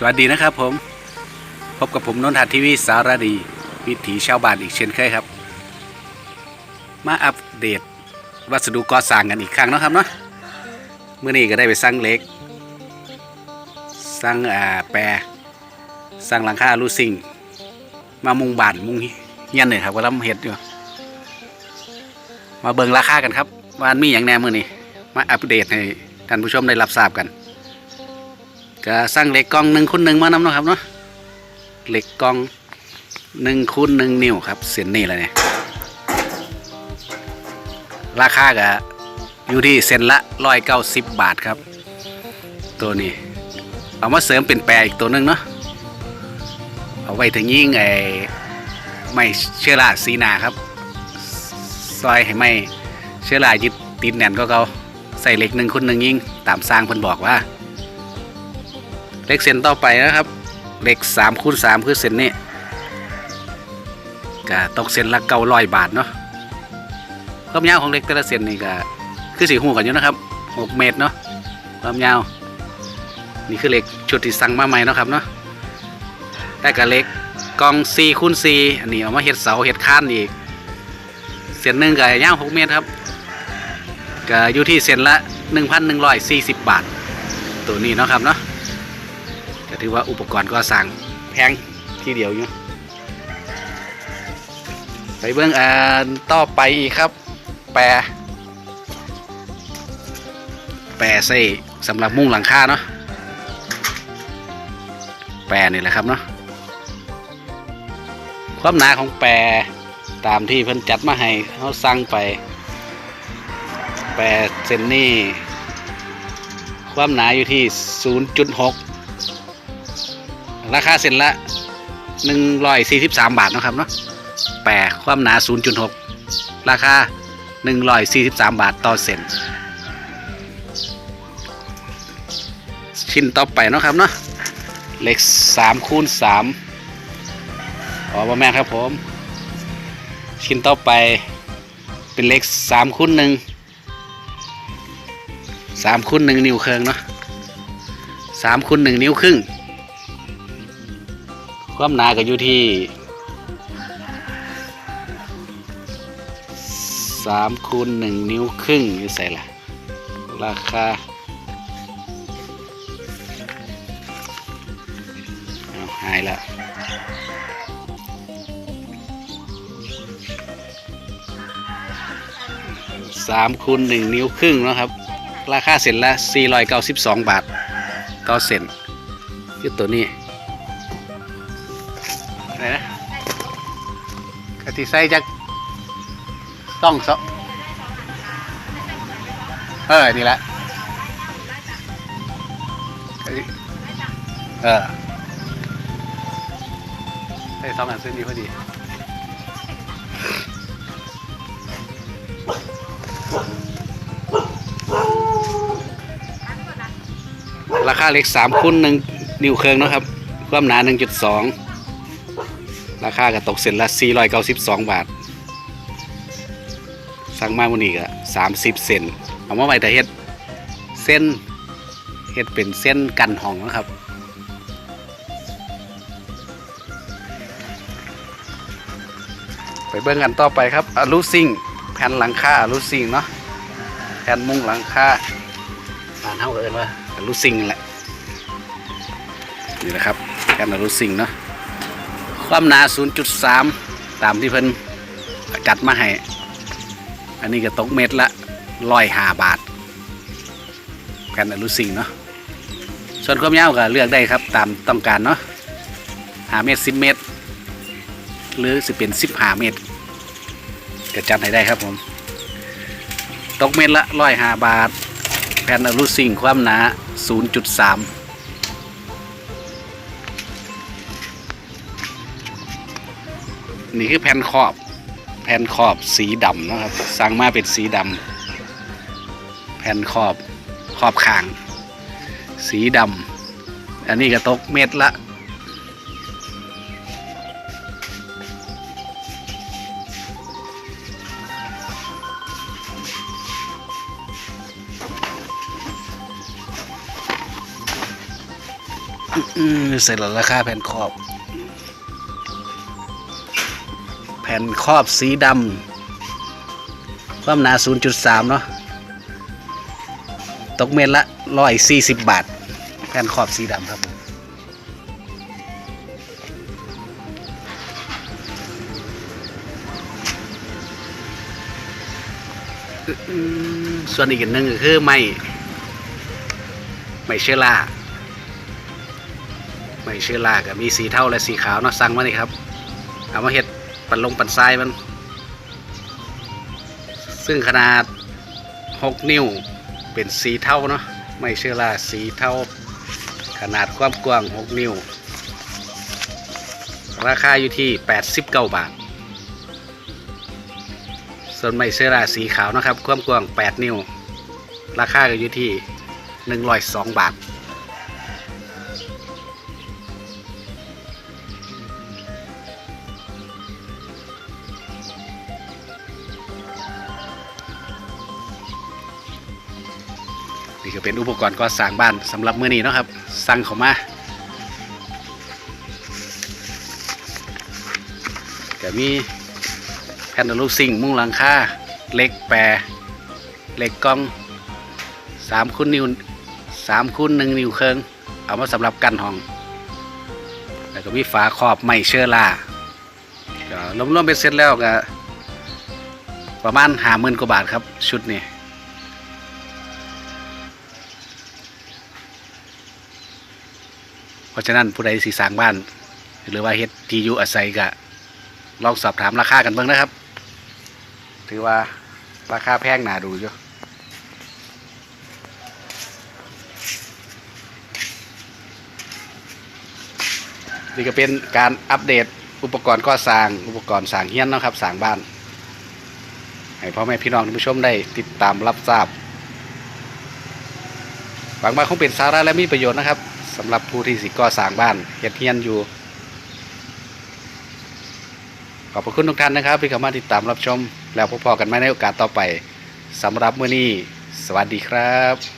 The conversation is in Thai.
สวัสดีนะครับผม พบกับผมนนทัศน์ทีวีสารดีวิถีชาวบ้านอีกเช่นเคยครับ มาอัปเดตวัสดุก่อสร้างกันอีกครั้งนะครับเนาะเมื่อนี้ก็ได้ไปสร้างเหล็กสร้างอ่าแปรสร้างหลังคาลูซิงมามุงบานมุงเฮียนเลยครับกำลังเห็ดอยู่มาเบิ่งราคากันครับว่ามีอย่างแน่มื่อนี้มาอัปเดตให้ท่านผู้ชมได้รับทราบกัน ก็สร้างเหล็กกองหนึ่งคูณหนึ่งมานำเนาะครับเนาะเหล็กกองหนึ่งคูณหนึ่งนิ้วครับ เส้นนี้เลยเนี่ยราคาก็อยู่ที่เส้นละร้อยเก้าสิบบาทครับ ตัวนี้ เอามาเสริมเป็นแปรอีกตัวหนึ่งเนาะเอาไว้ถึงยิ่งไอ้ไม่เชื้อราสีนาครับ ซอยให้ไม่เชื้อรายึดติดแน่นก็เขาใส่เหล็กหนึ่งคูณหนึ่งยิ่งตามสร้างเพิ่นบอกว่า เลขเส้นต่อไปนะครับเลขสามคูณสามคือเส้นนี้ก็ตกเส้นละเก้าร้อยบาทเนาะความยาวของเลขแต่ละเส้นนี่ก็คือสีหูกันอยู่นะครับหกเมตรเนาะความยาวนี่คือเลขชุดที่สั่งมาใหม่เนาะครับเนาะแต่กับเลขกกองสี่คูณสี่อันนี้เอามาเห็ดเสาเห็ดค้านอีกเส้นหนึ่งก็ยาวหกเมตรครับก็อยู่ที่เส้นละหนึ่งพันหนึ่งร้อยสี่สิบบาท ตัวนี้เนาะครับเนาะ ก็ถือว่าอุปกรณ์ก็สั่งแพงทีเดียวอยู่ไปเบื้องอ่านต่อไปอีกครับ แปร แปรใส่สำหรับมุ้งหลังคาเนาะแปรนี่แหละครับเนาะความหนาของแปรตามที่เพิ่นจัดมาให้เขาสั่งไป แปรเซนนี่ความหนาอยู่ที่ 0.6 ราคาเส้นละ143 บาทนะครับเนาะแปรความหนา 0.6 ราคา 143 บาทต่อเส้นชิ้นต่อไปนะครับเนาะเหล็ก3คูณ3อ๋อบ่แม่ครับผม ชิ้นต่อไปเป็นเหล็ก3คูณ1 3คูณ1นิ้วครึ่งเนาะ3คูณ1นิ้วครึ่ง ความหนาก็อยู่ที่สามคูณหนึ่งนิ้วครึ่งอยู่ใส่ละราคาหายละสามคูณหนึ่งนิ้วครึ่งนะครับ ราคาเสร็จละ492บาทต่อเซนคือตัวนี้ ไหนนะกะทิใส่จากต้องซะเออ นี่แหละกะทิเออใส่สองอันซื้อนี้พอดีราคาเล็กสามคูณหนึ่งนิ้วเครื่องนะครับ ความหนาหนึ่งจุดสอง ราคาก็ตกเส้นละ 492 บาท สั่งมาวันนี้ก็30 เซนเอามาไว้แต่เฮ็ดเส้นเฮ็ดเป็นเส้นกันห้องนะครับไปเบิ่งกันต่อไปครับอลูซิงแผ่นหลังคาอลูซิงเนาะแผ่นมุ้งหลังคาอ่านเท่ากันว่าอลูซิงแหละนี่แหละครับแผ่นอลูซิงเนาะ ความหนา 0.3 ตามที่เพิ่นจัดมาให้ อันนี้ก็ตกเม็ดละร้อยหาบาทแผ่นอลูซิงเนาะ ส่วนความยาวก็เลือกได้ครับตามต้องการเนาะหาเมตรสิบเมตร หรือสิเป็นสิบหาเมตรก็จัดให้ได้ครับผม ตกเม็ดละร้อยหาบาท แผ่นอลูซิงความหนา 0.3 นี่คือแผ่นขอบแผ่นขอบสีดำนะครับสั่งมาเป็นสีดำแผ่นขอบขอบข้าง สีดำอันนี้ก็ตกเม็ดละเสร็จแล้วราคาแผ่นขอบ ผ่นครอบสีดำความหนา 0.3 เนาะตกเม็ดละ 140 บาท แผ่นขอบสีดำครับผมส่วนอีกอันหนึ่งคือไม้ไม้เชื้อราไม้เชื้อรากับมีสีเทาและสีขาวเนาะสั่งมานี่ครับ เอามาเห็ด ปันลงปันทรายมัน ซึ่งขนาด 6 นิ้วเป็นสีเท่าเนาะไม่เชื่อละสีเท่า ขนาดความกว้าง 6 นิ้ว ราคาอยู่ที่ 89 บาท ส่วนไม่เชื่อละสีขาวนะครับ ความกว้าง 8 นิ้ว ราคาก็อยู่ที่ 102 บาท นี่ก็เป็นอุปกรณ์ก่อสร้างบ้านสำหรับมื้อนี้นะครับ สั่งเข้ามาก็มีแผ่นอลูซิงมุ้งหลังคาเหล็กแปรเหล็กกล้องสามคูณนิ้วสามคูณหนึ่งนิ้วเคิงเอามาสำหรับกันห้อง แล้วก็มีฝาครอบไม้เชื้อราก็รวมๆเป็นเสร็จแล้วก็ประมาณห้าหมื่นกว่าบาทครับ ชุดนี้ ราะฉะนั้นผู้ใดสีสร้างบ้าน หรือว่าเฮ็ดที่อยู่อาศัยก็ลองสอบถามราคากันเบิ่งนะครับ ถือว่าราคาแพงหนาดูอยู่นี่ก็เป็นการอัปเดตอุปกรณ์ก่อสร้างอุปกรณ์สร้างเฮียนนะครับสร้างบ้าน ให้พ่อแม่พี่น้องท่านผู้ชมได้ติดตามรับทราบหวังว่าคงเป็นสาระและมีประโยชน์นะครับ สำหรับผู้ที่สิก่อสร้างบ้านเฮ็ดเฮียนอยู่ ขอบพระคุณทุกท่านนะครับที่เข้ามาติดตามรับชม แล้วพบกันใหม่ในโอกาสต่อไปสำหรับมื้อนี้ สวัสดีครับ